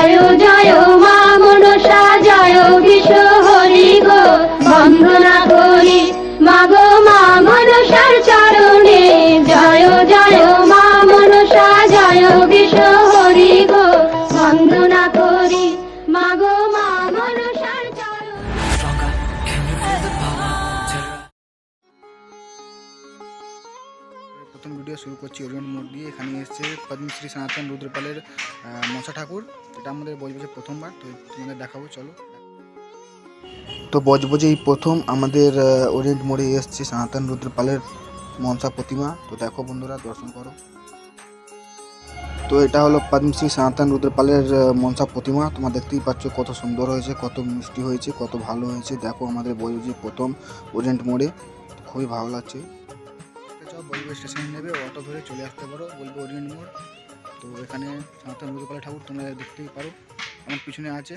আয়োজন প্রথম ভিডিও শুরু করছি ওরিয়ন মোড় দিয়ে। এখানে এসেছে পদ্মশ্রী সনাতন রুদ্রপালের মনসা ঠাকুর। এটা আমাদের বজবজে প্রথমবার, তো তোমাদের দেখাবো, চলো। তো বজবজে এই প্রথম আমাদের ওরিয়েন্ট মোড়ে এসছে সনাতন রুদ্রপালের মনসা প্রতিমা। তো দেখো বন্ধুরা, দর্শন করো। তো এটা হলো পদ্মশ্রী সনাতন রুদ্রপালের মনসা প্রতিমা। তোমরা দেখতেই পাচ্ছ কত সুন্দর হয়েছে, কত মিষ্টি হয়েছে, কত ভালো হয়েছে। দেখো আমাদের বজবজে প্রথম ওরিয়েন্ট মোড়ে। খুবই ভালো লাগছে। যাও, বলবে স্টেশন নেবে, অটো ধরে চলে আসতে পারো, বলবে ওরিয়েন্ট মোড় তো এখানে সনাতন রুদ্রপালের ঠাকুর, তোমরা দেখতেই পারো, আমার পিছনে আছে।